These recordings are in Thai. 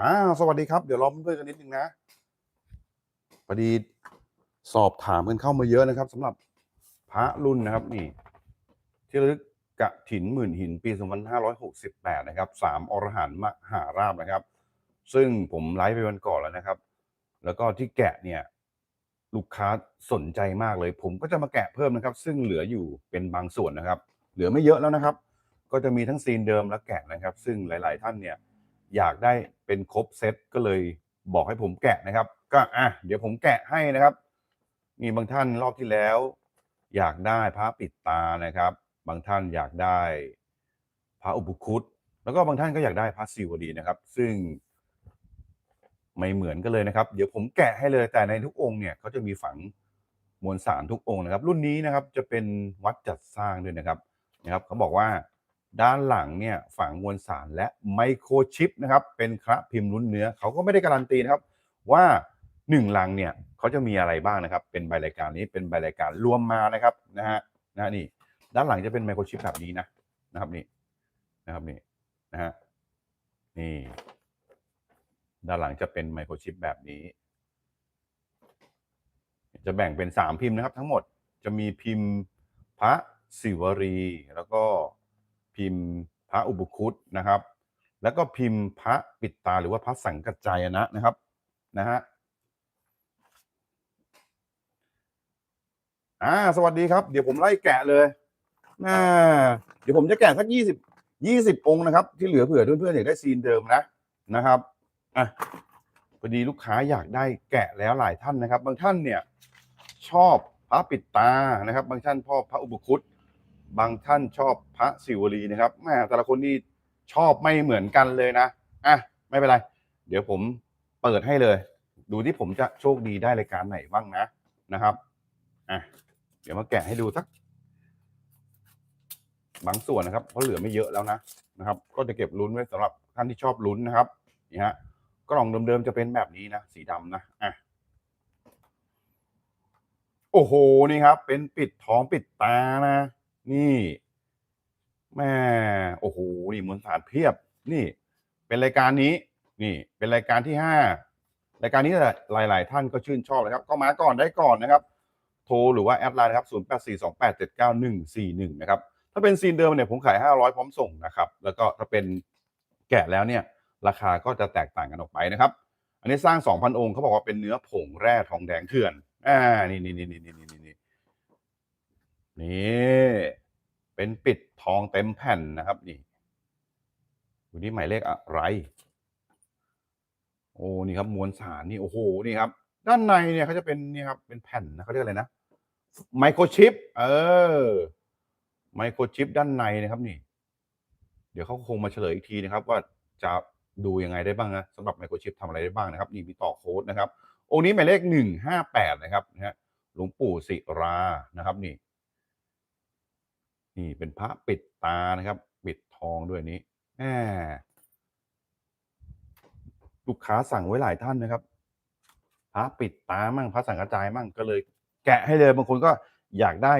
อ่าสวัสดีครับ เดี๋ยวรอเพื่อนๆกันนิดนึงนะพอดีสอบถามกันเข้ามาเยอะนะครับสำหรับพระรุ่นนะครับนี่ ที่ระลึกกะถินหมื่นหินปี 2568 นะครับสามอรหันต์มหาราบนะครับ ซึ่งผมไลฟ์ไปวันก่อนแล้วนะครับ แล้วก็ที่แกะเนี่ย ลูกค้าสนใจมากเลย ผมก็จะมาแกะเพิ่มนะครับ ซึ่งเหลืออยู่เป็นบางส่วนนะครับ เหลือไม่เยอะแล้วนะครับ ก็จะมีทั้งซีนเดิมและแกะนะครับ ซึ่งหลาย ๆ ท่านเนี่ย อยากได้เป็นครบเซตก็เลยบอกให้ผมแกะนะครับ ก็อะเดี๋ยวผมแกะให้นะครับ มีบางท่านรอบที่แล้ว อยากได้พระปิดตานะครับ บางท่านอยากได้พระอุปคุตแล้วก็บางท่านก็อยากได้พระศิวดีนะครับ ซึ่งไม่เหมือนกันเลยนะครับ เดี๋ยวผมแกะให้เลยแต่ในทุกองค์เนี่ยเขาจะมีฝังมวลสารทุกองค์นะครับ รุ่นนี้นะครับจะเป็นวัดจัดสร้างด้วยนะครับนะครับเขาบอกว่า ด้านหลังเนี่ยฝังมวลสารและไมโครชิปนะครับ เป็นพระพิมพ์ลุ้นเนื้อ เขาก็ไม่ได้การันตีนะครับ ว่าหนึ่งลังเนี่ยเขาจะมีอะไรบ้างนะครับ เป็นใบรายการนี้เป็นใบรายการรวมมานะครับนะฮะนะนี่ ด้านหลังจะเป็นไมโครชิปแบบนี้นะนะครับนี่นะครับนี่นะฮะนี่ด้านหลังจะเป็นไมโครชิปแบบนี้ จะแบ่งเป็นสามพิมพ์นะครับ ทั้งหมดจะมีพิมพ์พระศิวรีแล้วก็ พิมพ์พระอุปคุตนะครับ แล้วก็พิมพ์พระปิดตาหรือว่าพระสังกัจจายนะนะครับนะฮะอ่าสวัสดีครับ เดี๋ยวผมไล่แกะเลยอ่าเดี๋ยวผมจะแกะสักยี่สิบยี่สิบองค์นะครับ ที่เหลือเผื่อเพื่อนๆอยากได้ซีนเดิมนะนะครับอะพอดีลูกค้าอยากได้แกะแล้วหลายท่านนะครับ บางท่านเนี่ยชอบพระปิดตานะครับ บางท่านชอบพระอุปคุต บางท่านชอบพระศิวลีนะครับแม่แต่ละคนนี่ชอบไม่เหมือนกันเลยนะอะไม่เป็นไร เดี๋ยวผมเปิดให้เลย ดูที่ผมจะโชคดีได้รายการไหนบ้างนะนะครับอะเดี๋ยวมาแกะให้ดูสัก บางส่วนนะครับ เพราะเหลือไม่เยอะแล้วนะนะครับ ก็จะเก็บลุ้นไว้สำหรับท่านที่ชอบลุ้นนะครับนี่ฮะกล่องเดิมๆจะเป็นแบบนี้นะสีดำนะอะโอ้โหนี่ครับ เป็นปิดท้องปิดตานะ นี่แม่โอ้โหนี่มวลสารเพียบ นี่ เป็นรายการนี้ นี่ เป็นรายการที่ห้ารายการนี้หลาย ๆ ท่านก็ชื่นชอบเลยครับก็มาก่อนได้ก่อนนะครับ โทรหรือว่าแอดไลน์นะครับ0 8 4 2 8 7 9 1 4 1นะครับ ถ้าเป็นซีนเดิมเนี่ยผมขาย500พร้อมส่งนะครับ แล้วก็ถ้าเป็นแกะแล้วเนี่ย ราคาก็จะแตกต่างกันออกไปนะครับ อันนี้สร้าง2,000องค์เขาบอกว่าเป็นเนื้อผงแร่ทองแดงเถื่อนอ่านี่นี่นี่นี่นี่ นี่เป็นปิดทองเต็มแผ่นนะครับ นี่ดูนี่หมายเลขอะไร โอ้นี่ครับมวลสารนี่โอ้โหนี่ครับ ด้านในเนี่ยเขาจะเป็นนี่ครับเป็นแผ่นนะเขาเรียกอะไรนะไมโครชิป เออไมโครชิปด้านในนะครับนี่ เดี๋ยวเขาคงมาเฉลยอีกทีนะครับ ว่าจะดูยังไงได้บ้างนะสำหรับไมโครชิปทำอะไรได้บ้างนะครับ นี่มีต่อโค้ดนะครับองค์นี้หมายเลขหนึ่งห้าแปดนะครับนะฮะหลวงปู่ศิรานะครับ นี่ นี่เป็นพระปิดตานะครับ ปิดทองด้วยนี้แหมลูกค้าสั่งไว้หลายท่านนะครับพระปิดตามั่งพระสังกระจายมั่งก็เลย แกะให้เลยบางคนก็อยากได้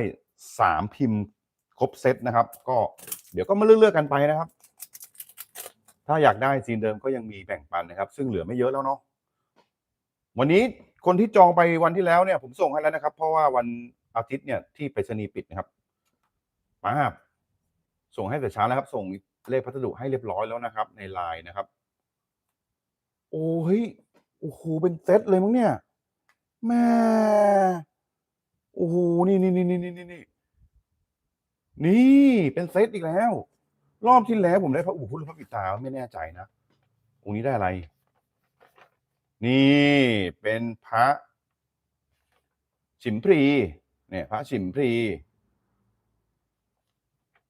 สามพิมพ์ครบเซตนะครับ ก็เดี๋ยวก็มาเลือกๆกันไปนะครับ ถ้าอยากได้ซีนเดิมก็ยังมีแบ่งปันนะครับ ซึ่งเหลือไม่เยอะแล้วเนาะวันนี้คนที่จองไปวันที่แล้วเนี่ยผมส่งให้แล้วนะครับ เพราะว่าวันอาทิตย์เนี่ยที่ไปรษณีย์ปิดนะครับ ป้าบส่งให้แต่เช้านะครับ ส่งเลขพัสดุให้เรียบร้อยแล้วนะครับ ในไลน์นะครับ โอ้ยโอ้โหเป็นเซตเลยมั้งเนี่ยแม่โอ้โหนี่นี่นี่นี่นี่นี่นี่นี่เป็นเซตอีกแล้ว รอบที่แล้วผมได้พระอุพุทธพระปิตาไม่แน่ใจนะองค์นี้ได้อะไร นี่เป็นพระฉิมพรีเนี่ย พระฉิมพรี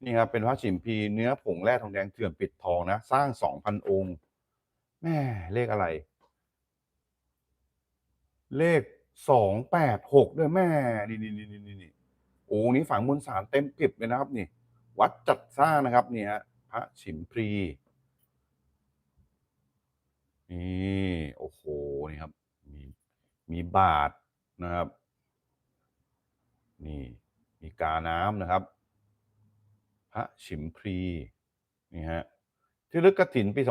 นี่ครับเป็นพระฉิมพีเนื้อผงแร่ทองแดงเถื่อนปิดทองนะ สร้างสองพันองค์แม่เลขอะไร เลขสองแปดหกด้วยแม่นี่นี่นี่นี่นี่โอ้นี่ฝังมวลสารเต็มกริบเลยนะครับนี่ วัดจัดสร้างนะครับนี่ฮะพระฉิมพรีนี่โอ้โหนี่ครับ มีมีบาทนะครับ นี่ มีกาน้ำนะครับ พระฉิมพรีนี่ฮะที่ลึกกระถินปี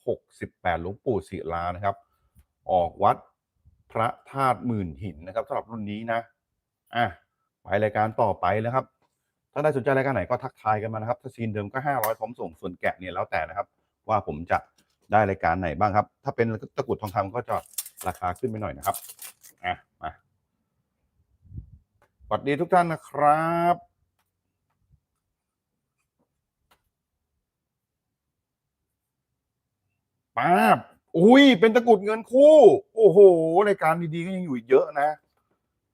2568 หลวงปู่ศิลานะครับ ออกวัดพระธาตุหมื่นหินนะครับสำหรับรุ่นนี้นะอะไปรายการต่อไปแล้วครับ ถ้าได้สนใจรายการไหนก็ทักทายกันมานะครับ ถ้าซีนเดิมก็ 500 พร้อมส่งส่วนแกะเนี่ยแล้วแต่นะครับ ว่าผมจะได้รายการไหนบ้างครับ ถ้าเป็นตะกรุดทองคำก็จะราคาขึ้นไปหน่อยนะครับอะมาสวัสดีทุกท่านนะครับ ป้าบอุ้ย เป็นตะกุดเงินคู่ โอ้โหรายการดีๆก็ยังอยู่อีกเยอะนะ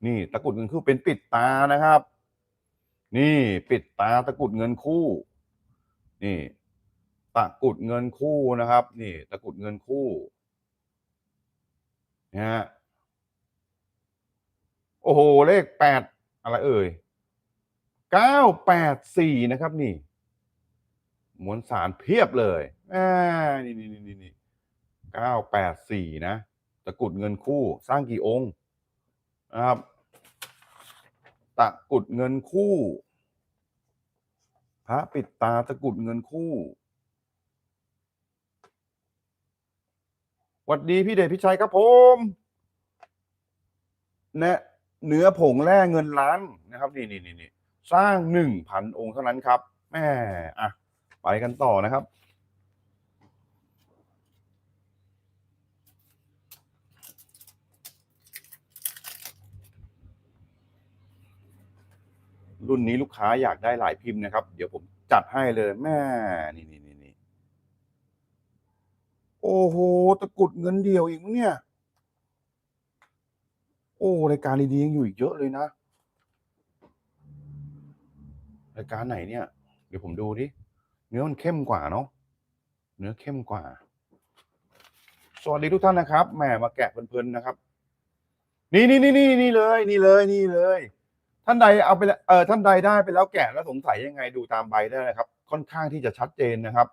นี่ ตะกุดเงินคู่เป็นปิดตานะครับ นี่ปิดตาตะกุดเงินคู่ นี่ ตะกุดเงินคู่นะครับ นี่ ตะกุดเงินคู่นะฮะโอ้โห เลขแปดอะไรเอ่ยเก้าแปดสี่นะครับ นี่มวลสารเพียบเลย อ่านี่นี่นี่นี่เก้าแปดสี่นะ ตะกุดเงินคู่ สร้างกี่องค์นะครับ ตะกุดเงินคู่ พระปิดตาตะกุดเงินคู่หวัดดีพี่เดชพี่ชัยครับผมนะเนื้อผงแร่เงินล้านนะครับนี่นี่นี่นี่สร้างหนึ่งพันองค์เท่านั้นครับแม่อะไปกันต่อนะครับ รุ่นนี้ลูกค้าอยากได้หลายพิมพ์นะครับ เดี๋ยวผมจัดให้เลยแม่นี่นี่นี่นี่โอ้โหตะกุดเงินเดียวอีกเนี่ย โอ้รายการดีๆยังอยู่อีกเยอะเลยนะรายการไหนเนี่ย เดี๋ยวผมดูดิเนื้อมันเข้มกว่าเนาะเนื้อเข้มกว่า สวัสดีทุกท่านนะครับแหมมาแกะเพลินๆนะครับ นี่นี่นี่นี่นี่เลย นี่เลยนี่เลย ท่านใดเอาไปแล้วเออท่านใดได้ไปแล้วแกะแล้วสงสัยยังไงดูตามใบได้นะครับ ค่อนข้างที่จะชัดเจนนะครับ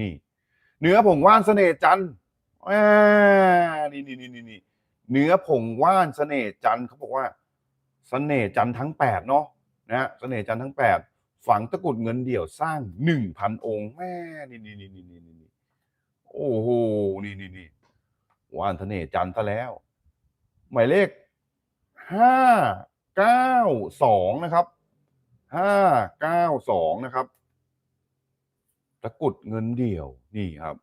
นี่ เนื้อผงว่านเสน่ห์จันทร์อ่นี่นี่นี่นี่นี่เนื้อผงว่านเสน่ห์จันทร์เขาบอกว่าเสน่ห์จันทร์ทั้งแปดเนาะนะฮะเสน่ห์จันทร์ทั้งแปดฝังตะกุดเงินเดี่ยวสร้างหนึ่งพันองค์แม่นี่นี่นี่นี่นี่นี่โอ้โหนี่นี่นี่ว่านเสน่ห์จันทร์ซะแล้ว หมายเลขห้า เก้าสองนะครับห้าเก้าสองนะครับตะกุดเงินเดี่ยวนี่ครับ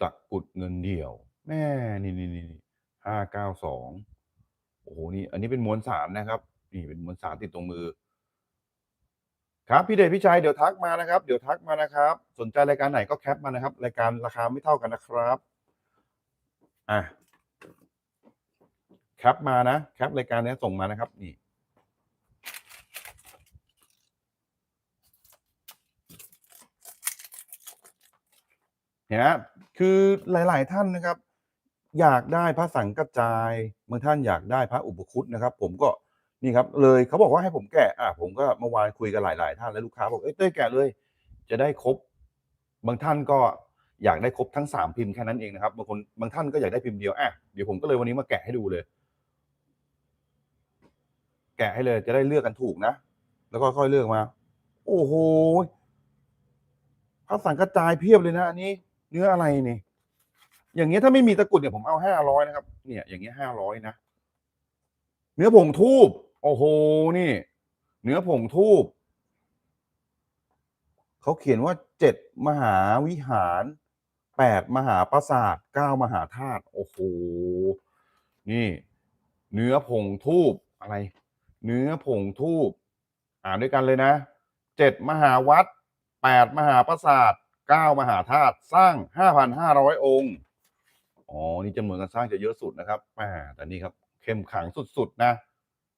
ตะกุดเงินเดี่ยวแม่นี่นี่นี่ห้าเก้าสองโอ้โหนี่ อันนี้เป็นมวลสารนะครับ นี่เป็นมวลสารติดตรงมือ ครับพี่เดชพี่ชัยเดี๋ยวทักมานะครับ เดี๋ยวทักมานะครับ สนใจรายการไหนก็แคปมานะครับ รายการราคาไม่เท่ากันนะครับ อะ ปมานะแคปรายการนี้ส่งมานะครับ นี่เห็นไหมคือหลาย ๆ ท่านนะครับ อยากได้พระสังกระจายบางท่านอยากได้พระอุปคุตนะครับ ผมก็นี่ครับ เลยเขาบอกว่าให้ผมแกะอะผมก็เมื่อวานคุยกับหลาย ๆ ท่านแล้วลูกค้าบอกเอ้ยเต้ยแกะเลย จะได้ครบ บางท่านก็อยากได้ครบทั้งสามพิมพ์แค่นั้นเองนะครับบางคนบางท่านก็อยากได้พิมพ์เดียวอะเดี๋ยวผมก็เลยวันนี้มาแกะให้ดูเลย แกะให้เลยจะได้เลือกกันถูกนะ แล้วก็ค่อยเลือกมา โอ้โหพระสังกระจายเพียบเลยนะ อันนี้ เนื้ออะไรนี่ อย่างเงี้ยถ้าไม่มีตะกรุดเนี่ยผมเอาห้าร้อยนะครับ เนี่ย อย่างเงี้ยห้าร้อยนะ เนื้อผงทูบโอ้โห นี่ เนื้อผงทูบเขาเขียนว่าเจ็ดมหาวิหารแปดมหาปราสาทเก้ามหาธาตุโอ้โห นี่ เนื้อผงทูบอะไร เนื้อผงทูบอ่านด้วยกันเลยนะเจ็ดมหาวัดแปดมหาปราสาทเก้ามหาธาตุสร้างห้าพันห้าร้อยองค์อ๋อนี่จำนวนการสร้างจะเยอะสุดนะครับแหมแต่นี่ครับ เข้มขังสุดๆนะ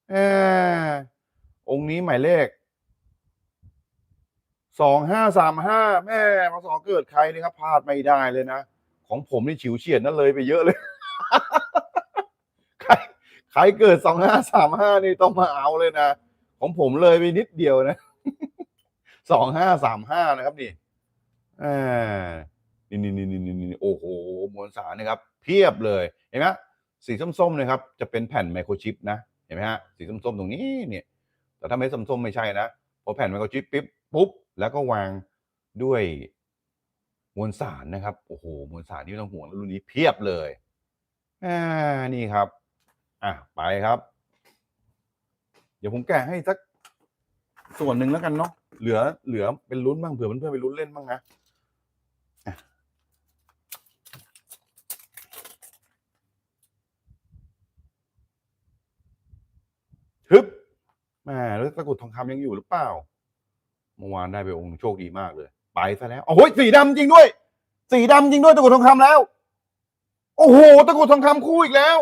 แหมองค์นี้หมายเลขสองห้าสามห้าแม่มาสอเกิดใครนี่ครับพลาดไม่ได้เลยนะ ของผมนี่ฉิวเฉียดนั่นเลยไปเยอะเลย ใครเกิดสองห้าสามห้านี่ต้องมาเอาเลยนะ ของผมเลยไปนิดเดียวนะสองห้าสามห้านะครับนี่อ่านี่นี่นี่นี่นี่นี่โอ้โหมวลสารนะครับ เพียบเลยเห็นไหมสีส้มๆนะครับ จะเป็นแผ่นไมโครชิปนะเห็นไหมฮะสีส้มๆตรงนี้เนี่ย แต่ถ้าไม่ส้มๆไม่ใช่นะพอแผ่นไมโครชิปปิ๊บปุ๊บแล้วก็วางด้วยมวลสารนะครับ โอ้โหมวลสารที่ต้องห่วงรุ่นนี้เพียบเลยอ่านี่ครับ อะไปครับ เดี๋ยวผมแกะให้สักส่วนหนึ่งแล้วกันเนาะเหลือเหลือเป็นลุ้นบ้างเผื่อเพื่อนๆไปลุ้นเล่นบ้างนะฮึบแม่แล้วตะกุดทองคำยังอยู่หรือเปล่าเมื่อวานได้ไปองค์โชคดีมากเลย ไปซะแล้วโอ้โหสีดำจริงด้วย สีดำจริงด้วยตะกุดทองคำแล้ว โอ้โหตะกุดทองคำคู่อีกแล้ว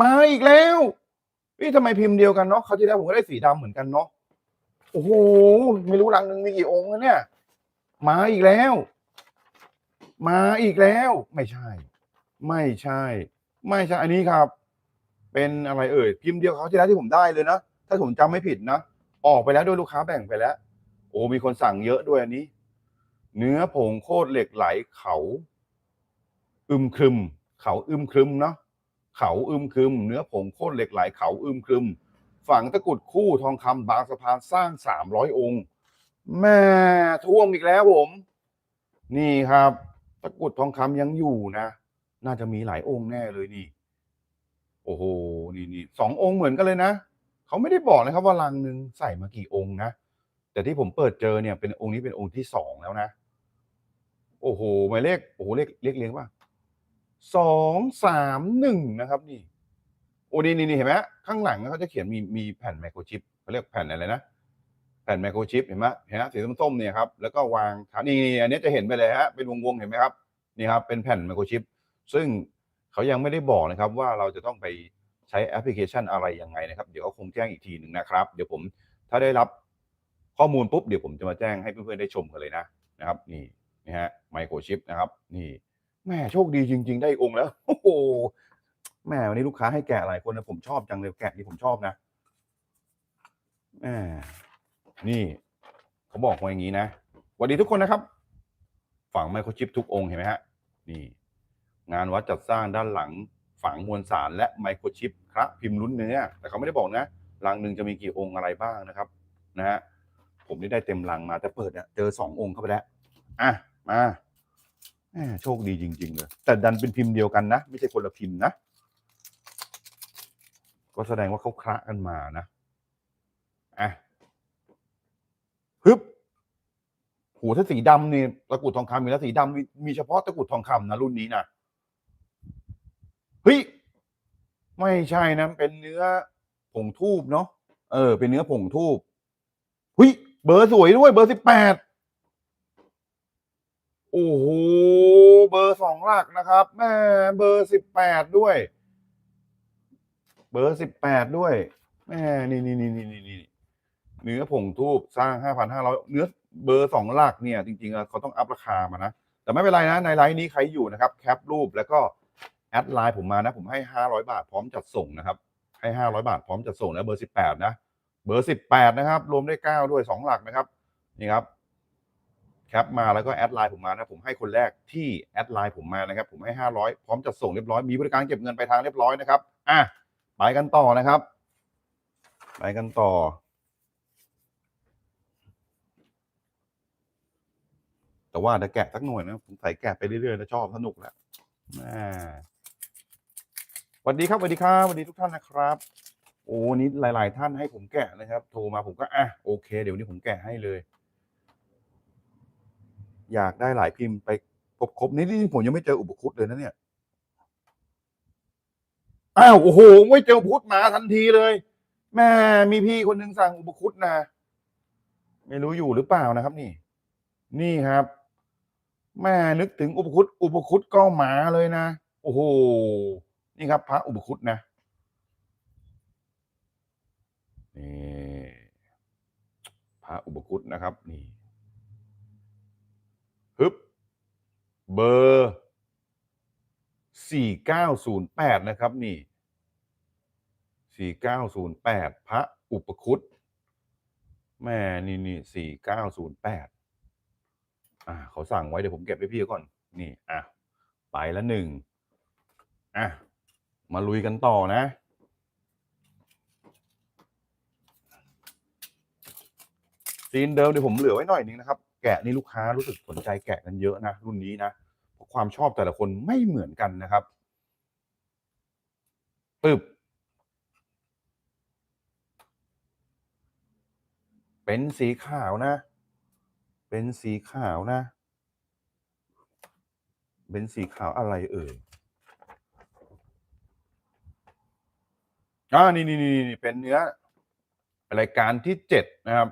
มาอีกแล้วนี่ทำไมพิมพ์เดียวกันเนาะเขาวที่แล้วผมก็ได้สีดำเหมือนกันเนาะโอ้โหไม่รู้รังหนึ่งมีกี่องค์เนี่ย มาอีกแล้ว มาอีกแล้ว ไม่ใช่ ไม่ใช่ ไม่ใช่ อันนี้ครับ เป็นอะไรเอ่ยพิมพ์เดียวเขาวที่แล้วที่ผมได้เลยนะถ้าผมจำไม่ผิดนะออกไปแล้วโดยลูกค้าแบ่งไปแล้ว โอ้มีคนสั่งเยอะด้วยอันนี้ เนื้อผงโคตรเหล็กไหลเขา อึมครึม เขาอึมครึมเนาะ เขาอึมครึม เนื้อผงโคตรเหล็กไหลเขาอึมครึม ฝังตะกุดคู่ทองคำบางสะพานสร้างสามร้อยองค์แม่ท่วมอีกแล้วผม นี่ครับ ตะกุดทองคำยังอยู่นะ น่าจะมีหลายองค์แน่เลยนี่ โอ้โหนี่นี่สององค์เหมือนกันเลยนะเขาไม่ได้บอกนะครับว่าลังหนึ่งใส่มากี่องค์นะแต่ที่ผมเปิดเจอเนี่ยเป็นองค์นี้เป็นองค์ที่สองแล้วนะ โอ้โหหมายเลขโอ้โหเลขเลขเลี้ยงป่ะ สองสามหนึ่งนะครับนี่โอ้นี่นี่เห็นไหมข้างหลังเขาจะเขียนมีมีแผ่นไมโครชิปเขาเรียกแผ่นอะไรนะแผ่นไมโครชิปเห็นไหมเห็นไหมสีส้มๆเนี่ยครับแล้วก็วางฐานนี่นี่อันนี้จะเห็นไปเลยฮะเป็นวงๆเห็นไหมครับนี่ครับเป็นแผ่นไมโครชิปซึ่งเขายังไม่ได้บอกนะครับว่าเราจะต้องไปใช้แอปพลิเคชันอะไรยังไงนะครับ เดี๋ยวเขาคงแจ้งอีกทีหนึ่งนะครับ เดี๋ยวผมถ้าได้รับข้อมูลปุ๊บเดี๋ยวผมจะมาแจ้งให้เพื่อนๆได้ชมกันเลยนะนะครับ นี่นะฮะไมโครชิปนะครับ นี่ แม่โชคดีจริง ๆ ได้องค์แล้ว โอ้โหแม่วันนี้ลูกค้าให้แกะหลายคนนะผมชอบจังเลยแกะที่ผมชอบนะแม่นี่เขาบอกมาอย่างนี้นะสวัสดีทุกคนนะครับ ฝังไมโครชิปทุกองค์เห็นไหมฮะ นี่ งานวัดจัดสร้างด้านหลังฝังมวลสารและไมโครชิปพระพิมพ์ลุ้นเนื้อแต่เขาไม่ได้บอกนะลังหนึ่งจะมีกี่องค์อะไรบ้างนะครับ นะฮะผมนี่ได้เต็มลังมาแต่เปิดเนี่ยเจอสององค์เข้าไปแล้วอะมา แหมโชคดีจริง ๆ เลย แต่ดันเป็นพิมพ์เดียวกันนะ ไม่ใช่คนละพิมพ์นะ ก็แสดงว่าเขาคละกันมานะ อะฮึบโหถ้าสีดำนี่ตะกุดทองคำมีแล้วสีดำมีมีเฉพาะตะกุดทองคำนะรุ่นนี้นะเฮ้ยไม่ใช่นะ เป็นเนื้อผงทูบเนาะเออ เป็นเนื้อผงทูบเฮ้ยเบอร์สวยด้วย เบอร์สิบแปด โอ้โห เบอร์สองหลักนะครับแม่เบอร์สิบแปดด้วย เบอร์สิบแปดด้วยแม่นี่นี่นี่นี่นี่นี่เนื้อผงทูบสร้างห้าพันห้าร้อยเนื้อเบอร์สองหลักเนี่ย จริงๆเขาต้องอัพราคามานะ แต่ไม่เป็นไรนะ ในไลน์นี้ใครอยู่นะครับ แคปรูปแล้วก็แอดไลน์ผมมานะ ผมให้ห้าร้อยบาทพร้อมจัดส่งนะครับ ให้ห้าร้อยบาทพร้อมจัดส่งนะเบอร์สิบแปดนะ เบอร์สิบแปดนะครับ รวมได้เก้าด้วยสองหลักนะครับ นี่ครับ แคปมาแล้วก็แอดไลน์ผมมานะผมให้คนแรกที่แอดไลน์ผมมานะครับผมให้ห้าร้อยพร้อมจัดส่งเรียบร้อยมีบริการเก็บเงินไปทางเรียบร้อยนะครับอะไปกันต่อนะครับ ไปกันต่อ แต่ว่าจะแกะสักหน่อยนะผมใส่แกะไปเรื่อยๆแล้วชอบสนุกแหละอ่าสวัสดีครับสวัสดีครับสวัสดีทุกท่านนะครับ โอ้นนี้หลาย ๆ ท่านให้ผมแกะนะครับ โทรมาผมก็อะโอเค เดี๋ยวนี้ผมแกะให้เลย อยากได้หลายพิมพ์ไปครบๆนี่นี่ผมยังไม่เจออุปคุตเลยนะเนี่ยอ้าวโอ้โหไม่เจออุปคุตมาทันทีเลย แม่มีพี่คนหนึ่งสั่งอุปคุตนะไม่รู้อยู่หรือเปล่านะครับ นี่ นี่ครับ แม่นึกถึงอุปคุตอุปคุตก็มาเลยนะโอ้โหนี่ครับ พระอุปคุตนะนี่พระอุปคุตนะครับ นี่ฮึบ เบอร์สี่เก้าศูนย์แปดนะครับ นี่สี่เก้าศูนย์แปดพระอุปคุตแม่นี่นี่สี่เก้าศูนย์แปดอ่าเขาสั่งไว้เดี๋ยวผมเก็บไว้พี่ก่อน นี่ อะ ไปละหนึ่ง อะ มาลุยกันต่อนะซีนเดิมเดี๋ยวผมเหลือไว้หน่อยนึงนะครับ แกะนี่ลูกค้ารู้สึกสนใจแกะกันเยอะนะรุ่นนี้นะ ความชอบแต่ละคนไม่เหมือนกันนะครับปึ๊บเป็นสีขาวนะ เป็นสีขาวนะ เป็นสีขาวอะไรเอ่ยอ่านี่นี่นี่นี่เป็นเนื้อรายการที่เจ็ดนะครับ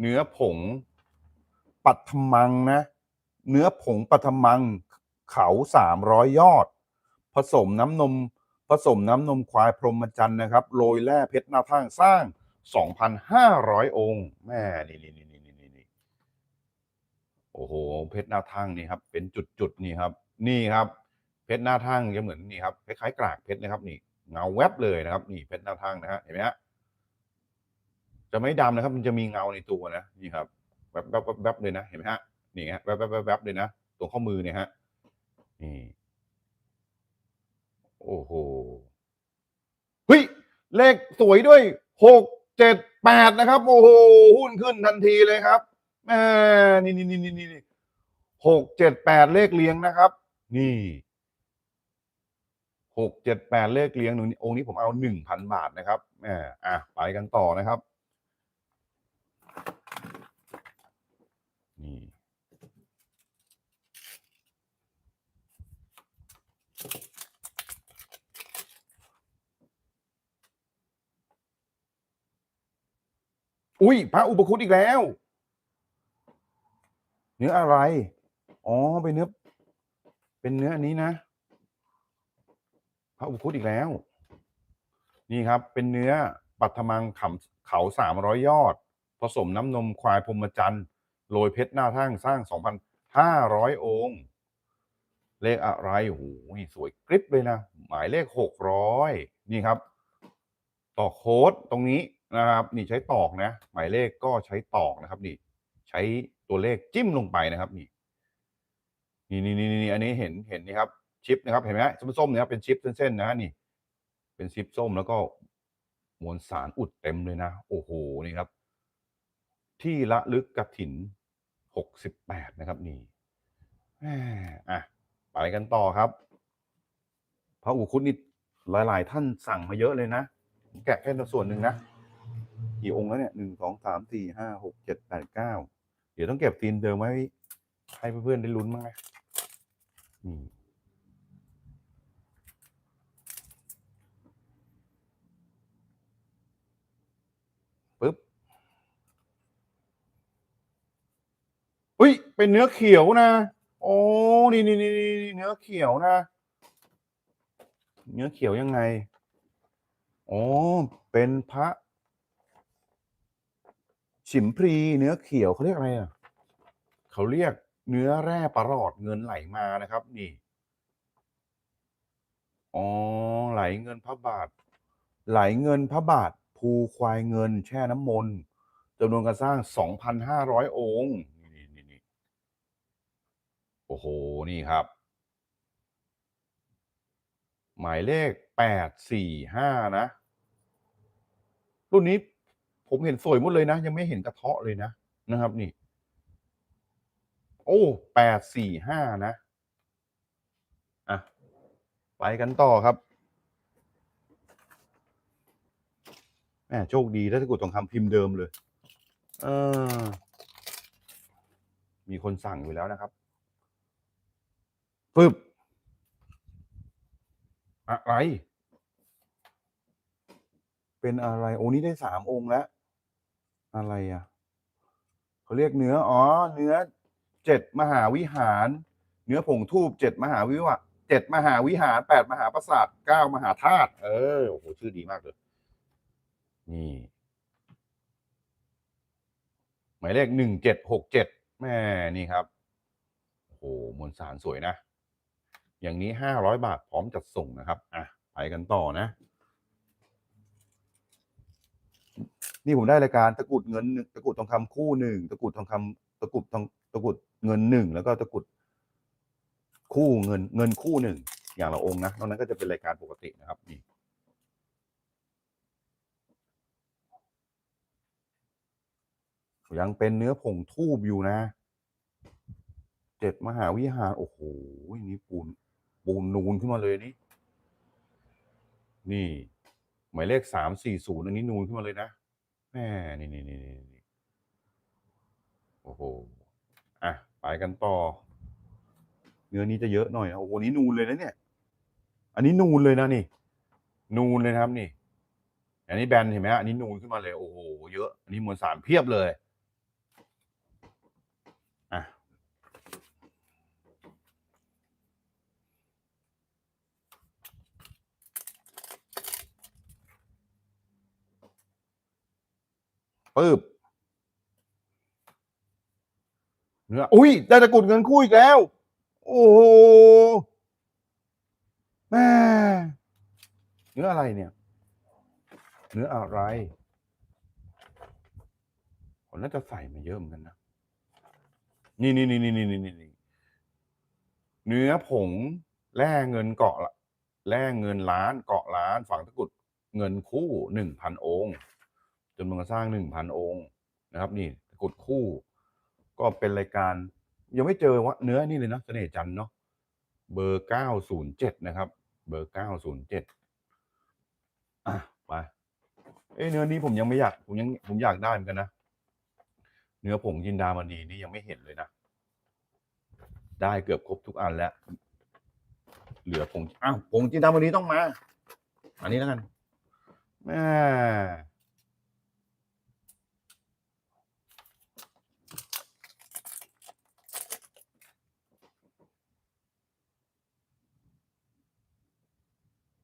เนื้อผงปัทมังนะ เนื้อผงปัทมัง เขาสามร้อยยอด ผสมน้ำนม ผสมน้ำนมควายพรหมจันทร์นะครับโรยแร่เพชรหน้าทางสร้าง 2,500 องค์แม่นี่นี่นี่นี่นี่นี่โอ้โห เพชรหน้าทั่งนี่ครับ เป็นจุดๆนี่ครับ นี่ครับ เพชรหน้าทั่งจะเหมือนนี่ครับคล้ายๆกรากเพชรนะครับ นี่เงาแวบเลยนะครับ นี่เพชรหน้าทั่งนะฮะเห็นไหมฮะจะไม่ดำนะครับ มันจะมีเงาในตัวนะนี่ครับแวบแวบแวบเลยนะเห็นไหมฮะนี่ฮะแวบแวบแวบแวบเลยนะตรงข้อมือเนี่ยฮะ นี่ โอ้โหเฮ้ย เลขสวยด้วยหกเจ็ดแปดนะครับ โอ้โห หุ้นขึ้นทันทีเลยครับแม่นี่นี่นี่นี่นี่หกเจ็ดแปดเลขเลี้ยงนะครับ นี่หกเจ็ดแปดเลขเลี้ยงหนึ่งองค์นี้ผมเอาหนึ่งพันบาทนะครับแหมอะไปกันต่อนะครับ นี่ อุ้ยพระอุปคุตอีกแล้ว เนื้ออะไร อ๋อเป็นเนื้อ เป็นเนื้ออันนี้นะ พระอุปคุตอีกแล้ว นี่ครับ เป็นเนื้อปัทมังขำเขาสามร้อยยอด ผสมน้ำนมควายพรมจันทร์โรยเพชรหน้าทั้งสร้างสองพันห้าร้อยองค์ เลขอะไรโอ้โหสวยกริบเลยนะ หมายเลขหกร้อยนี่ครับ ต่อโค้ดตรงนี้ นะครับนี่ใช้ตอกนะ หมายเลขก็ใช้ตอกนะครับ นี่ ใช้ตัวเลขจิ้มลงไปนะครับ นี่นี่นี่นี่นี่อันนี้เห็นเห็นนี่ครับ ชิปนะครับเห็นไหมส้มๆเนี่ยครับเป็นชิปเส้นๆนะนี่ เป็นชิปส้มแล้วก็มวลสารอุดเต็มเลยนะ โอ้โหนี่ครับ ที่ละลึกกระถินหกสิบแปดนะครับ นี่อะไปกันต่อครับพระอุคุตนี่หลาย ๆ ท่านสั่งมาเยอะเลยนะ แกะแค่ส่วนหนึ่งนะ กี่องค์แล้วเนี่ยหนึ่งสองสามสี่ห้าหกเจ็ดแปดเก้าเดี๋ยวต้องเก็บซีนเดิมไว้ให้เพื่อนๆได้ลุ้นบ้างนะนี่ปึ๊บอุ้ย เป็นเนื้อเขียวนะ โอ้นี่นี่นี่นี่เนื้อเขียวนะ เนื้อเขียวยังไง อ๋อ เป็นพระ ฉิมพรีเนื้อเขียวเขาเรียกอะไรอะเขาเรียกเนื้อแร่ประหลอดเงินไหลมานะครับ นี่อ๋อไหลเงินพระบาท ไหลเงินพระบาท ภูควายเงิน แช่น้ำมนต์จำนวนการสร้าง 2,500 องค์นี่นี่นี่โอ้โห นี่ครับ หมายเลข 845 นะ รุ่นนี้ ผมเห็นสวยหมดเลยนะ ยังไม่เห็นกระเทาะเลยนะนะครับ นี่ โอ้แปดสี่ห้านะอะไปกันต่อครับแหมโชคดีได้ตะกุดทองคำพิมพ์เดิมเลยเออมีคนสั่งอยู่แล้วนะครับปึ๊บอะไร เป็นอะไร โอ้นี่ได้สามองค์แล้ว อะไรอะเขาเรียกเนื้ออ๋อ เนื้อเจ็ดมหาวิหาร เนื้อผงทูบเจ็ดมหาวิวะเจ็ดมหาวิหารแปดมหาปราสาทเก้ามหาธาตุเออโอ้โหชื่อดีมากเลยนี่หมายเลขหนึ่งเจ็ดหกเจ็ดแม่นี่ครับโอ้โหมวลสารสวยนะ อย่างนี้ห้าร้อยบาทพร้อมจัดส่งนะครับ อะ ไปกันต่อนะ นี่ผมได้รายการตะกุดเงินหนึ่งตะกุดทองคำคู่หนึ่งตะกุดทองคำตะกุดทองตะกุดเงินหนึ่งแล้วก็ตะกุดคู่เงินเงินคู่หนึ่งอย่างละองค์นะนอกนั้นก็จะเป็นรายการปกตินะครับนี่ยังเป็นเนื้อผงทูบอยู่นะ เจ็ดมหาวิหาร โอ้โห นี่ปูน ปูนนูนขึ้นมาเลยนี่ นี่ หมายเลขสามสี่ศูนย์อันนี้นูนขึ้นมาเลยนะ แม่นี่นี่นี่นี่นี่โอ้โห อะ ไปกันต่อ เนื้อนี้จะเยอะหน่อยนะ โอ้โห นี่นูนเลยนะเนี่ย อันนี้นูนเลยนะนี่ นูนเลยนะครับนี่ อันนี้แบนเห็นไหมอันนี้นูนขึ้นมาเลย โอ้โห เยอะ อันนี้มวลสารเพียบเลย ปึ๊บเนื้ออุ้ยได้ตะกุดเงินคู่อีกแล้ว โอ้โหแม่เนื้ออะไรเนี่ย เนื้ออะไรผมน่าจะใส่มาเยอะเหมือนกันนะ นี่นี่นี่นี่นี่นี่นี่เนื้อผงแร่เงินเกาะละแร่เงินล้านเกาะล้าน ฝังตะกุดเงินคู่หนึ่งพันองค์ำนวนการสร้างหนึ่งพันองค์นะครับ นี่กดคู่ ก็เป็นรายการยังไม่เจอว่าเนื้อนี่เลยนะเสน่ห์จันเนาะเบอร์เก้าศูนย์เจ็ดนะครับ เบอร์เก้าศูนย์เจ็ดอะไปเอ้เนื้อนี้ผมยังไม่อยากผมยังผมอยากได้เหมือนกันนะเนื้อผงจินดามณีนี่ยังไม่เห็นเลยนะ ได้เกือบครบทุกอันแล้ว เหลือผงอ้าวผงจินดามณีต้องมา อันนี้แล้วกันแม่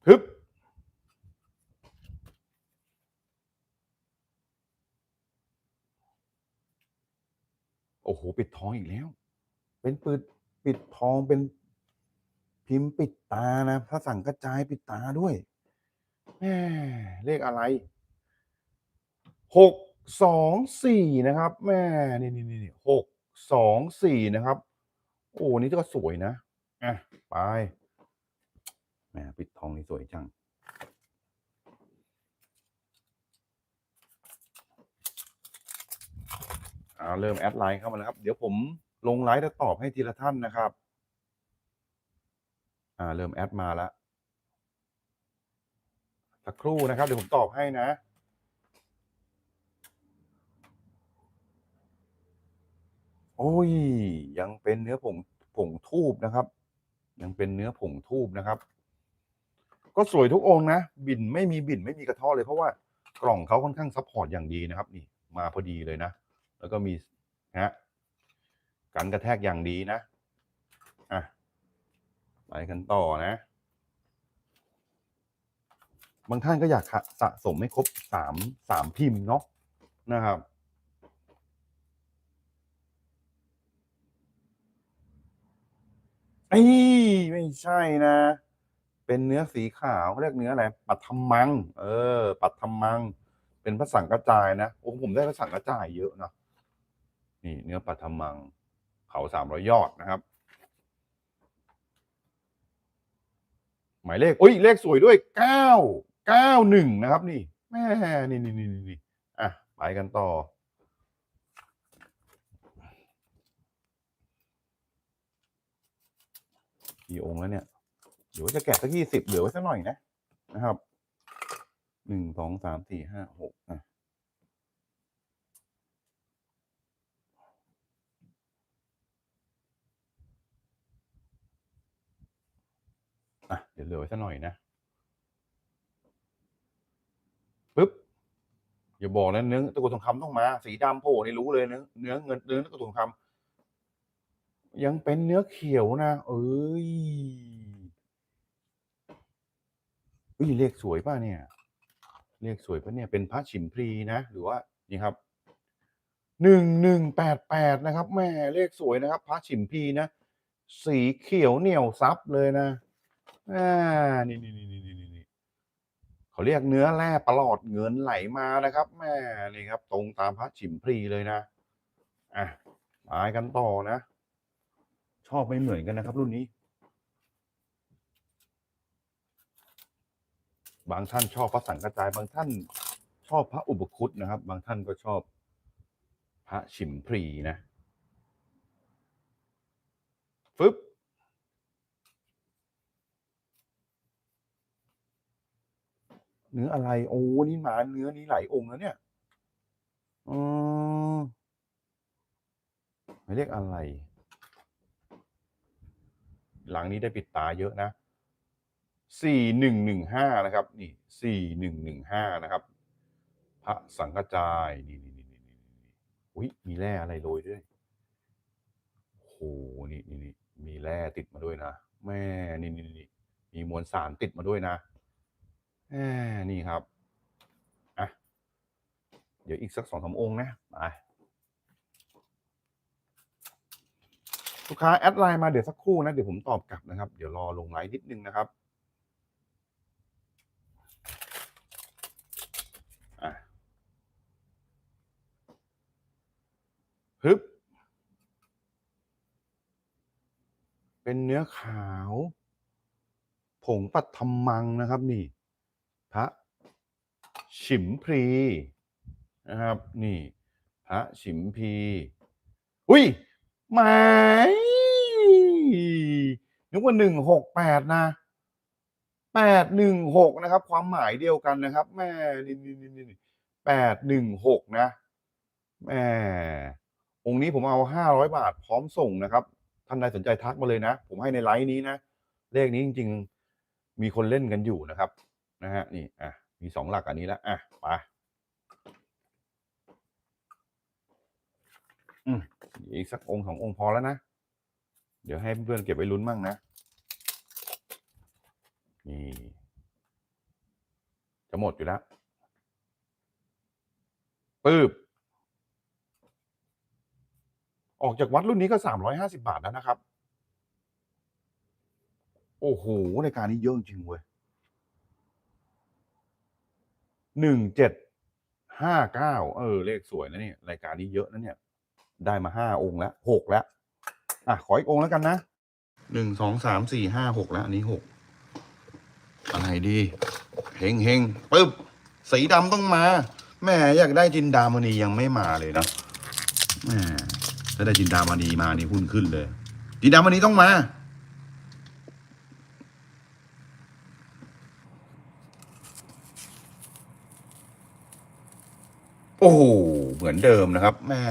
ฮึบโอ้โห ปิดทองอีกแล้ว เป็นปิดปิดทองเป็นพิมพ์ปิดตานะถ้าสั่งกระจายปิดตาด้วยแหม่เลขอะไรหกสองสี่นะครับแม่นี่นี่นี่หกสองสี่นะครับ โอ้นี่ก็สวยนะอะไป แหมปิดทองนี่สวยจังอ่าเริ่มแอดไลน์เข้ามาแล้วครับ เดี๋ยวผมลงไลน์แล้วตอบให้ทีละท่านนะครับ อ่า เริ่มแอดมาแล้วสักครู่นะครับ เดี๋ยวผมตอบให้นะโอ้ย ยังเป็นเนื้อผงผงทูบนะครับ ยังเป็นเนื้อผงทูบนะครับ ก็สวยทุกองค์นะ บินไม่มีบินไม่มีกระเท้อเลยเพราะว่ากล่องเขาค่อนข้างซัพพอร์ตอย่างดีนะครับ นี่มาพอดีเลยนะ แล้วก็มีนะฮะกันกระแทกอย่างดีนะอะไปกันต่อนะ บางท่านก็อยากสะสมให้ครบสามสามพิมพ์เนาะนะครับไอ้ไม่ใช่นะ เป็นเนื้อสีขาวเขาเรียกเนื้ออะไร ปัทมัง เออ ปัทมัง เป็นพระสังกระจายนะ โอ้ผมได้พระสังกระจายเยอะนะ นี่เนื้อปัทมัง เขาสามร้อยยอดนะครับ หมายเลข อุ้ย เลขสวยด้วยเก้าเก้าหนึ่งนะครับ นี่ แม่นี่นี่นี่นี่นี่อะ ไปกันต่อกี่องค์แล้วเนี่ย ดี๋ยวจะแกะสักยี่สิบเหลือไว้สักหน่อยนะนะครับหนึ่งสองสามสี่ห้าหกอะอะเดี๋ยวเหลือไว้สักหน่อยนะปึ๊บอย่าบอกนะเนื้อตะกุดทองคำต้องมา สีดำโผล่นี่รู้เลยเนื้อเนื้อเงินเนื้อตะกุดทองคำยังเป็นเนื้อเขียวนะ เอ้ย เอ้ยเลขสวยป่ะเนี่ย เลขสวยป่ะเนี่ย เป็นพระฉิมพลีนะ หรือว่านี่ครับหนึ่งหนึ่งแปดแปดนะครับแม่เลขสวยนะครับ พระฉิมพลีนะ สีเขียวเหนียวซับเลยนะอ่านี่นี่นี่นี่นี่นี่เขาเรียกเนื้อแร่ประหลอดเงินไหลมานะครับแม่นี่ครับ ตรงตามพระฉิมพลีเลยนะอะมากันต่อนะ ชอบไม่เหมือนกันนะครับ รุ่นนี้ บางท่านชอบพระสังกระจาย บางท่านชอบพระอุปคุตนะครับ บางท่านก็ชอบพระฉิมพลีนะฟึบเนื้ออะไร โอ้นี่หมาเนื้อนี้หลายองค์แล้วเนี่ยอืมหมายเลขอะไร หลังนี้ได้ปิดตาเยอะนะ สี่หนึ่งหนึ่งห้านะครับ นี่สี่หนึ่งหนึ่งห้านะครับ พระสังฆจายนี่นี่นี่นี่นี่นี่อุ้ยมีแร่อะไรโรยด้วยโอ้โหนี่นี่นี่มีแร่ติดมาด้วยนะ แม่นี่นี่นี่มีมวลสารติดมาด้วยนะแหมนี่ครับอะเดี๋ยวอีกสักสองสามองค์นะไปลูกค้าแอดไลน์มาเดี๋ยวสักครู่นะ เดี๋ยวผมตอบกลับนะครับ เดี๋ยวรอลงไลน์นิดนึงนะครับ ฮึบ เป็นเนื้อขาว ผงปัทมังนะครับนี่ พระฉิมพรีนะครับ นี่ พระฉิมพีอุ้ยหมายนึกว่าหนึ่งหกแปดนะแปดหนึ่งหกนะครับ ความหมายเดียวกันนะครับแม่นี่นี่นี่แปดหนึ่งหกนะแม่ องค์นี้ผมเอาห้าร้อยบาทพร้อมส่งนะครับ ท่านใดสนใจทักมาเลยนะ ผมให้ในไลน์นี้นะ เลขนี้จริง ๆ มีคนเล่นกันอยู่นะครับ นะฮะ นี่ อะ มีสองหลักอันนี้แล้ว อะไปอืมอีกสักองค์สององค์พอแล้วนะ เดี๋ยวให้เพื่อนๆเก็บไว้ลุ้นมั่งนะ นี่ จะหมดอยู่แล้วปึ๊บ ออกจากวัดรุ่นนี้ก็สามร้อยห้าสิบาทแล้วนะครับ โอ้โหรายการนี้เยอะจริงเว้ยหนึ่งเจ็ดห้าเก้าเออ เลขสวยนะเนี่ยรายการนี้เยอะนะเนี่ย ได้มาห้าองค์แล้วหกแล้ว อะ ขออีกองค์แล้วกันนะหนึ่งสองสามสี่ห้าหกแล้ว อันนี้หกอะไรดีเฮงเฮงปึ๊บสีดำต้องมาแม่อยากได้จินดามณียังไม่มาเลยนะแม่ ถ้าได้จินดามณีมานี่หุ้นขึ้นเลย จินดามณีต้องมา โอ้โหเหมือนเดิมนะครับแม่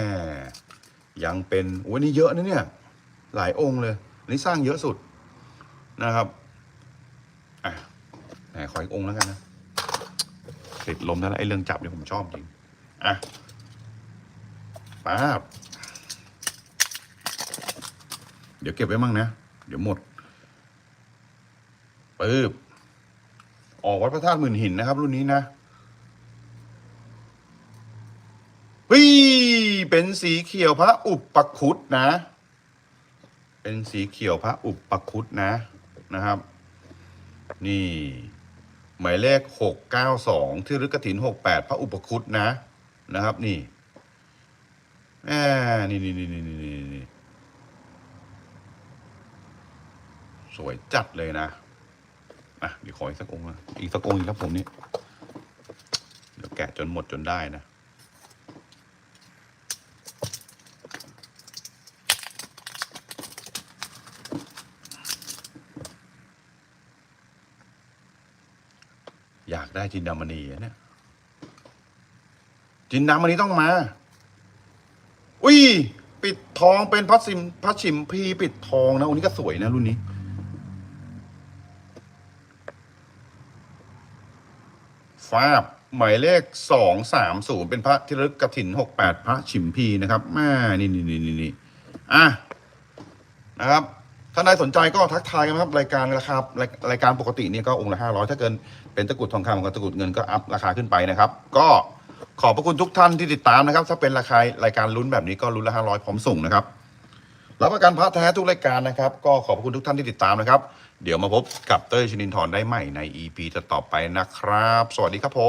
ยังเป็นโอ้ยนี่เยอะนะเนี่ย หลายองค์เลยอันนี้สร้างเยอะสุดนะครับอะแหมขออีกองค์แล้วกันนะติดลมแล้วไอ้เรื่องจับเนี่ยผมชอบจริง อะป๊าบ เดี๋ยวเก็บไว้มั่งนะ เดี๋ยวหมดปึ๊บออกวัดพระธาตุหมื่นหินนะครับ รุ่นนี้นะวิเป็นสีเขียวพระอุปปคุตนะ เป็นสีเขียวพระอุปปคุตนะนะครับ นี่ หมายเลขหกเก้าสองที่รึกกถินหกแปดพระอุปคุตนะนะครับ นี่แหมนี่นี่นี่นี่นี่นี่นี่ สวยจัดเลยนะอะเดี๋ยวขออีกสักองค์นะอีกสักองค์อีกครับผมนี่เดี๋ยวแกะจนหมดจนได้นะอยากได้จินดามณีอะเนี่ย จินดามณีต้องมา อุ้ย ปิดทองเป็นพระสิมพระชิมพีปิดทองนะอันนี้ก็สวยนะรุ่นนี้ ฟาบหมายเลขสองสามศูนย์เป็นพระที่ระลึกกระถินหกแปดพระชิมพีนะครับแม่นี่นี่นี่นี่นอะนะครับถ้าใครสนใจก็ทักทายกันครับรายการราคารายรายการปกติเนี่ยก็องค์ละห้าร้อยถ้าเกินเป็นตะกรุดทองคำกับตะกรุดเงินก็อัพราคาขึ้นไปนะครับ ก็ขอบพระคุณทุกท่านที่ติดตามนะครับ ถ้าเป็นราคารายการลุ้นแบบนี้ก็ลุ้นละห้าร้อยพร้อมส่งนะครับรับประกันพระแท้ทุกรายการนะครับ ก็ขอบพระคุณทุกท่านที่ติดตามนะครับ เดี๋ยวมาพบกับเต้ยชนินทร์ได้ใหม่ใน EP จะต่อไปนะครับ สวัสดีครับผม